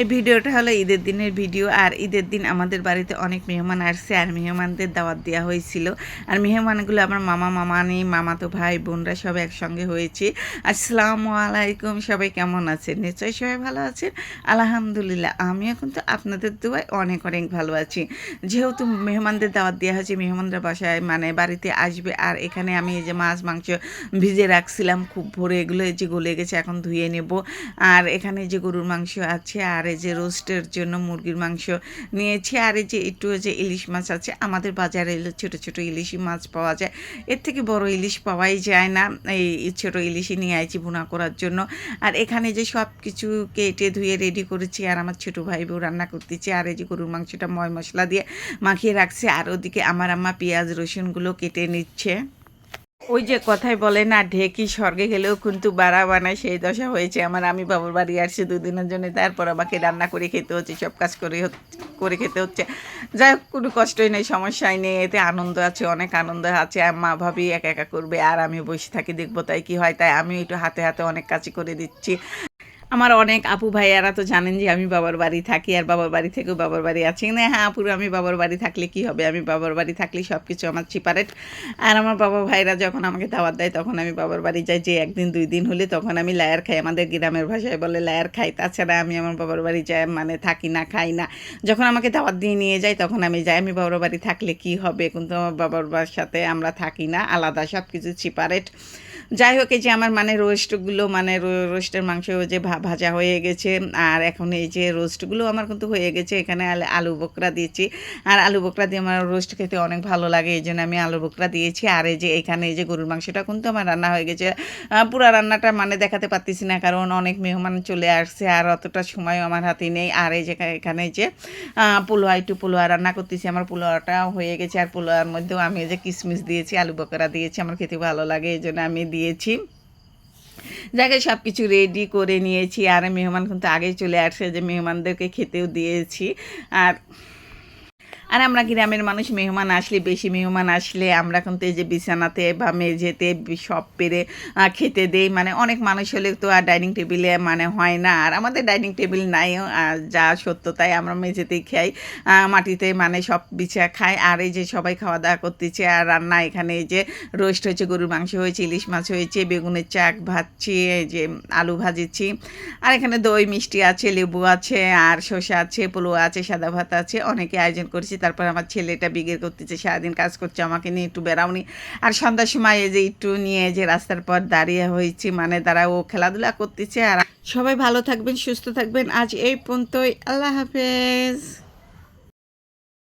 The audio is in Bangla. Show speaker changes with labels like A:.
A: এই ভিডিওটা হলো ঈদের দিনের ভিডিও, আর ঈদের দিন আমাদের বাড়িতে অনেক মেহমান আসছে, আর মেহমানদের দাওয়াত দেওয়া হয়েছিল। আর মেহমানগুলো আমার মামা, মামানি, মামাতো ভাই, বোনরা সব একসঙ্গে হয়েছে। আসসালামু আলাইকুম, সবাই কেমন আছেন? নিশ্চয়ই সবাই ভালো আছেন? আলহামদুলিল্লাহ, আমিও কিন্তু আপনাদের দোয়ায় অনেক অনেক ভালো আছি। যেহেতু মেহমানদের দাওয়াত দেওয়া হয়েছে, মেহমানরা বাসায় মানে বাড়িতে আসবে, আর এখানে আমি এই যে মাছ, মাংস ভিজে রাখছিলাম, খুব ভোরে এগুলো যে গলে গেছে, এখন ধুয়ে নেব। আর এখানে যে গরুর মাংস আছে, আর এই যে রোস্টের জন্য মুরগির মাংস নিয়েছি। আর এই যে একটু যে ইলিশ মাছ আছে, আমাদের বাজারে ছোটো ছোটো ইলিশ মাছ পাওয়া যায়। এর থেকে বড় ইলিশ পাওয়াই যায় না। এই ছোটো ইলিশই নিয়ে আইছি ভুনা করার জন্য। আর এখানে যে সব কিছু কেটে ধুয়ে রেডি করেছি, আর আমার ছোটো ভাই বউ রান্না করতেছি। আর এই যে গরুর মাংসটা ময় মশলা দিয়ে মাখিয়ে রাখছে। আর ওদিকে আমার আম্মা পেঁয়াজ রসুনগুলো কেটে নিচ্ছে। ওই যে কথায় বলে না, ঢেকি স্বর্গে গেলেও কিন্তু বাড়া বানায়, সেই দশা হয়েছে। আমার আমি বাবুর বাড়ি আসছি দুদিনের জন্য, তারপর আমাকে রান্না করে খেতে হচ্ছে, সব কাজ করে করে খেতে হচ্ছে। যাই হোক, কোনো কষ্টই নেই, সমস্যাই নেই, এতে আনন্দ আছে, অনেক আনন্দ আছে। মা ভাবি একা একা করবে, আর আমি বসে থাকি, দেখব তাই কি হয়। তাই আমি একটু হাতে হাতে অনেক কাজই করে দিচ্ছি। আমার অনেক আপু ভাইয়ারা তো জানেন যে আমি বাবার বাড়ি থাকি আর বাবার বাড়ি থেকেও বাবার বাড়ি আছি। না হ্যাঁ আপুর আমি বাবার বাড়ি থাকলে কি হবে? আমি বাবার বাড়ি থাকলে সব কিছু আমার চিপারেট আর আমার বাবা ভাইরা যখন আমাকে দাওয়াত দেয়, তখন আমি বাবার বাড়ি যাই যে একদিন, দুই দিন হলে তখন আমি লায়ার খাই। আমাদের গ্রামের ভাষায় বলে লায়ার খাই। তাছাড়া আমি আমার বাবার বাড়ি যাই মানে থাকি না, খাই না। যখন আমাকে দাওয়াত দিয়ে নিয়ে যায় তখন আমি যাই, আমি বাবার বাড়ি থাকলে কি হবে? কিন্তু আমার বাবার সাথে আমরা থাকি না, আলাদা সব কিছু চিপারেট যাই হোক, এই যে আমার মানে রোস্টগুলো মানে রোস্টের মাংস যে ভাজা হয়ে গেছে, আর এখন এই যে রোস্টগুলো আমার কিন্তু হয়ে গেছে, এখানে আল- বকরা দিয়েছি। আর আলু বকরা দিয়ে আমার রোস্ট খেতে অনেক ভালো লাগে, এই জন্য আমি আলু বকরা দিয়েছি। আর এই যে এখানে এই যে গরুর মাংসটা কিন্তু আমার রান্না হয়ে গেছে। পুরা রান্নাটা মানে দেখাতে পারতেছি না, কারণ অনেক মেহমান চলে আসছে, আর অতটা সময় আমার হাতে নেই। আর এই যে এখানে যে পোলোয়া, একটু পোলোয়া রান্না করতেছি, আমার পোলোয়াটাও হয়ে গেছে। আর পোলোয়ার মধ্যেও আমি এই যে কিশমিশ দিয়েছি, আলু বকরা দিয়েছি, আমার খেতে ভালো লাগে, এই জন্য আমি দিয়েছি। যাকে সব কিছু রেডি করে নিয়েছি। আর মেহমান কিন্তু আগেই চলে আসছে যে মেহমানদেরকে খেতেও দিয়েছি। আর আর আমরা গ্রামের মানুষ, মেহমান আসলে, বেশি মেহমান আসলে আমরা কিন্তু এই যে বিছানাতে বা মেঝেতে সব পেরে খেতে দেই। মানে অনেক মানুষ হলে তো আর ডাইনিং টেবিলে মানে হয় না। আর আমাদের ডাইনিং টেবিল নাই যা সত্য তাই আমরা মেঝেতেই খাই মাটিতে মানে সব বিছা খাই। আর এই যে সবাই খাওয়া দাওয়া করতেছে, আর রান্না এখানে এই যে রোস্ট হয়েছে, গরুর মাংস হয়েছে, ইলিশ মাছ হয়েছে, বেগুনের চাক ভাজছি, এই যে আলু ভাজেছি আর এখানে দই মিষ্টি আছে, লেবু আছে, আর শসা আছে পোলোয়া আছে, সাদা ভাত আছে, অনেকে আয়োজন করেছি তারপর আমার ছেলেটা বিগের করতেছে, সারাদিন কাজ করছে, আমাকে নিয়ে একটু বেড়াওনি। আর সন্ধ্যার সময় এই যে একটু নিয়ে যে রাস্তার পর দাঁড়িয়ে হয়েছি মানে তারা ও খেলাধুলা করতেছে আর সবাই ভালো থাকবেন, সুস্থ থাকবেন। আজ এই পর্যন্তই। আল্লাহ হাফেজ।